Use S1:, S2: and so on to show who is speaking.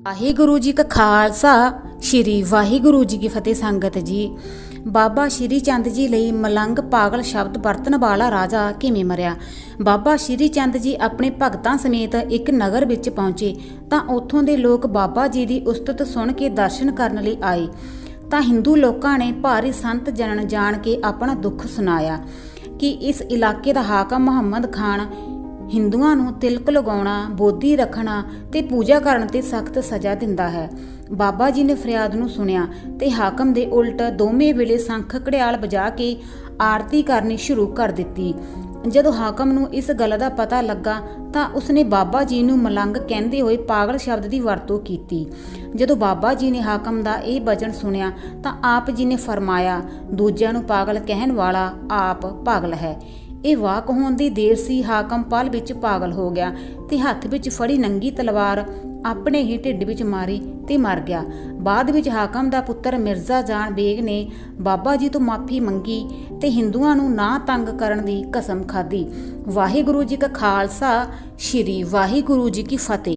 S1: ਵਾਹਿਗੁਰੂ ਜੀ ਕਾ ਖਾਲਸਾ, ਸ਼੍ਰੀ ਵਾਹਿਗੁਰੂ ਜੀ ਕੀ ਫਤਿਹ ਸੰਗਤ ਜੀ। ਬਾਬਾ ਸ਼੍ਰੀ ਚੰਦ ਜੀ ਲਈ ਮਲੰਗ ਪਾਗਲ ਸ਼ਬਦ ਵਰਤਣ ਵਾਲਾ ਰਾਜਾ ਕਿਵੇਂ ਮਰਿਆ? ਬਾਬਾ ਸ਼੍ਰੀ ਚੰਦ ਜੀ ਆਪਣੇ ਭਗਤਾਂ ਸਮੇਤ ਇੱਕ ਨਗਰ ਵਿੱਚ ਪਹੁੰਚੇ, ਤਾਂ ਉੱਥੋਂ ਦੇ ਲੋਕ ਬਾਬਾ ਜੀ ਦੀ ਉਸਤਤ ਸੁਣ ਕੇ ਦਰਸ਼ਨ ਕਰਨ ਲਈ ਆਏ। ਤਾਂ ਹਿੰਦੂ ਲੋਕਾਂ ਨੇ ਭਾਰੀ ਸੰਤ ਜਨਨ ਜਾਣ ਕੇ ਆਪਣਾ ਦੁੱਖ ਸੁਣਾਇਆ ਕਿ ਇਸ ਇਲਾਕੇ ਦਾ ਹਾਕਮ ਮੁਹੰਮਦ ਖਾਨ ਹਿੰਦੂਆਂ ਨੂੰ ਤਿਲਕ ਲਗਾਉਣਾ, ਬੋਧੀ ਰੱਖਣਾ ਤੇ ਪੂਜਾ ਕਰਨ ਤੇ ਸਖਤ ਸਜ਼ਾ ਦਿੰਦਾ ਹੈ। ਬਾਬਾ ਜੀ ਨੇ ਫਰਿਆਦ ਨੂੰ ਸੁਣਿਆ ਤੇ ਹਾਕਮ ਦੇ ਉਲਟ ਦੋਵੇਂ ਵੇਲੇ ਸੰਖ ਘੜਿਆਲ ਵਜਾ ਕੇ ਆਰਤੀ ਕਰਨੀ ਸ਼ੁਰੂ ਕਰ ਦਿੱਤੀ। ਜਦੋਂ ਹਾਕਮ ਨੂੰ ਇਸ ਗੱਲ ਦਾ ਪਤਾ ਲੱਗਾ ਤਾਂ ਉਸਨੇ ਬਾਬਾ ਜੀ ਨੂੰ ਮਲੰਗ ਕਹਿੰਦੇ ਹੋਏ ਪਾਗਲ ਸ਼ਬਦ ਦੀ ਵਰਤੋਂ ਕੀਤੀ। ਜਦੋਂ ਬਾਬਾ ਜੀ ਨੇ ਹਾਕਮ ਦਾ ਇਹ ਬਚਨ ਸੁਣਿਆ ਤਾਂ ਆਪ ਜੀ ਨੇ ਫਰਮਾਇਆ, ਦੂਜਿਆਂ ਨੂੰ ਪਾਗਲ ਕਹਿਣ ਵਾਲਾ ਆਪ ਪਾਗਲ ਹੈ। ਇਹ ਵਾਕ ਹੋਣ ਦੀ ਦੇਰ ਸੀ ਹਾਕਮ ਪਲ ਵਿੱਚ ਪਾਗਲ ਹੋ ਗਿਆ ਤੇ ਹੱਥ ਵਿੱਚ ਫੜੀ ਨੰਗੀ ਤਲਵਾਰ ਆਪਣੇ ਹੀ ਢਿੱਡ ਵਿੱਚ ਮਾਰੀ ਤੇ ਮਰ ਗਿਆ। ਬਾਅਦ ਵਿੱਚ ਹਾਕਮ ਦਾ ਪੁੱਤਰ ਮਿਰਜ਼ਾ ਜਾਨ ਬੇਗ ਨੇ ਬਾਬਾ ਜੀ ਤੋਂ ਮਾਫੀ ਮੰਗੀ ਤੇ ਹਿੰਦੂਆਂ ਨੂੰ ਨਾ ਤੰਗ ਕਰਨ ਦੀ ਕਸਮ ਖਾਧੀ। ਵਾਹਿਗੁਰੂ ਜੀ ਕਾ ਖਾਲਸਾ, ਸ਼੍ਰੀ ਵਾਹਿਗੁਰੂ ਜੀ ਕੀ ਫਤਿਹ।